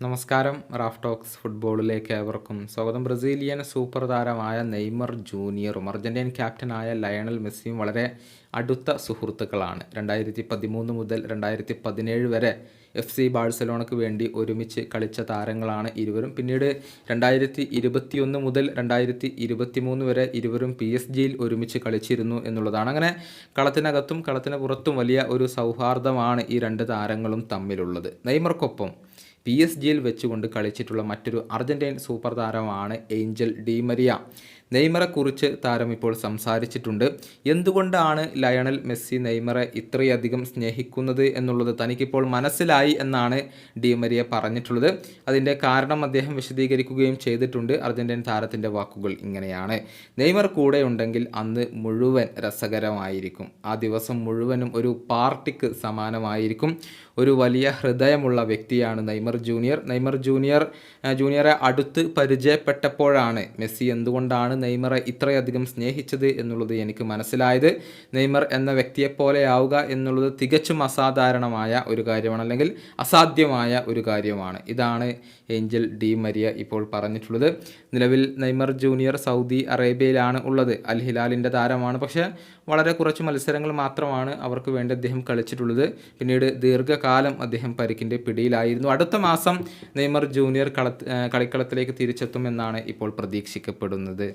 നമസ്കാരം. Raf talks ഫുട്ബോളിലേക്ക് ഏവർക്കും സ്വാഗതം. ബ്രസീലിയൻ സൂപ്പർ താരമായ നെയ്മർ ജൂനിയറും അർജന്റീൻ ക്യാപ്റ്റനായ ലയണൽ മെസ്സിയും വളരെ അടുത്ത സുഹൃത്തുക്കളാണ്. രണ്ടായിരത്തി പതിമൂന്ന് മുതൽ രണ്ടായിരത്തി പതിനേഴ് വരെ എഫ് സി ബാഴ്സലോണയ്ക്ക് വേണ്ടി ഒരുമിച്ച് കളിച്ച താരങ്ങളാണ് ഇരുവരും. പിന്നീട് രണ്ടായിരത്തി ഇരുപത്തിയൊന്ന് മുതൽ രണ്ടായിരത്തി ഇരുപത്തി മൂന്ന് വരെ ഇരുവരും പി എസ് ജിയിൽ ഒരുമിച്ച് കളിച്ചിരുന്നു എന്നുള്ളതാണ്. അങ്ങനെ കളത്തിനകത്തും കളത്തിന് പുറത്തും വലിയ ഒരു സൗഹാർദ്ദമാണ് ഈ രണ്ട് താരങ്ങളും തമ്മിലുള്ളത്. നെയ്മർക്കൊപ്പം പി എസ് ജിയിൽ വെച്ചുകൊണ്ട് കളിച്ചിട്ടുള്ള മറ്റൊരു അർജന്റൈൻ സൂപ്പർ താരമാണ് ഏഞ്ചൽ ഡിമരിയ നെയ്മറെക്കുറിച്ച് താരം ഇപ്പോൾ സംസാരിച്ചിട്ടുണ്ട്. എന്തുകൊണ്ടാണ് ലയണൽ മെസ്സി നെയ്മറെ ഇത്രയധികം സ്നേഹിക്കുന്നത് എന്നുള്ളത് തനിക്കിപ്പോൾ മനസ്സിലായി എന്നാണ് ഡിമരിയ പറഞ്ഞിട്ടുള്ളത്. അതിന്റെ കാരണം അദ്ദേഹം വിശദീകരിക്കുകയും ചെയ്തിട്ടുണ്ട്. അർജന്റീൻ താരത്തിന്റെ വാക്കുകൾ ഇങ്ങനെയാണ്. നെയ്മർ കൂടെ ഉണ്ടെങ്കിൽ അന്ന് മുഴുവൻ രസകരമായിരിക്കും. ആ ദിവസം മുഴുവനും ഒരു പാർട്ടിക്ക് സമാനമായിരിക്കും. ഒരു വലിയ ഹൃദയമുള്ള വ്യക്തിയാണ് നെയ്മർ ജൂനിയർ. നെയ്മർ ജൂനിയർ ജൂനിയറെ അടുത്ത് പരിചയപ്പെട്ടപ്പോഴാണ് മെസ്സി എന്തുകൊണ്ടാണ് നെയ്മറെ ഇത്രയധികം സ്നേഹിച്ചത് എന്നുള്ളത് എനിക്ക് മനസ്സിലായത്. നെയ്മർ എന്ന വ്യക്തിയെപ്പോലെയാവുക എന്നുള്ളത് തികച്ചും അസാധാരണമായ ഒരു കാര്യമാണ് അല്ലെങ്കിൽ അസാധ്യമായ ഒരു കാര്യമാണ്. ഇതാണ് ഏഞ്ചൽ ഡി മരിയ ഇപ്പോൾ പറഞ്ഞിട്ടുള്ളത്. നിലവിൽ നെയ്മർ ജൂനിയർ സൗദി അറേബ്യയിലാണ് ഉള്ളത്. അൽ ഹിലാലിന്റെ താരമാണ്. പക്ഷേ വളരെ കുറച്ച് മത്സരങ്ങൾ മാത്രമാണ് അവർക്ക് വേണ്ടി അദ്ദേഹം കളിച്ചിട്ടുള്ളത്. പിന്നീട് ദീർഘകാലം അദ്ദേഹം പരിക്കിന്റെ പിടിയിലായിരുന്നു. അടുത്ത മാസം നെയ്മർ ജൂനിയർ കള കളിക്കളത്തിലേക്ക് തിരിച്ചെത്തുമെന്നാണ് ഇപ്പോൾ പ്രതീക്ഷിക്കപ്പെടുന്നത്.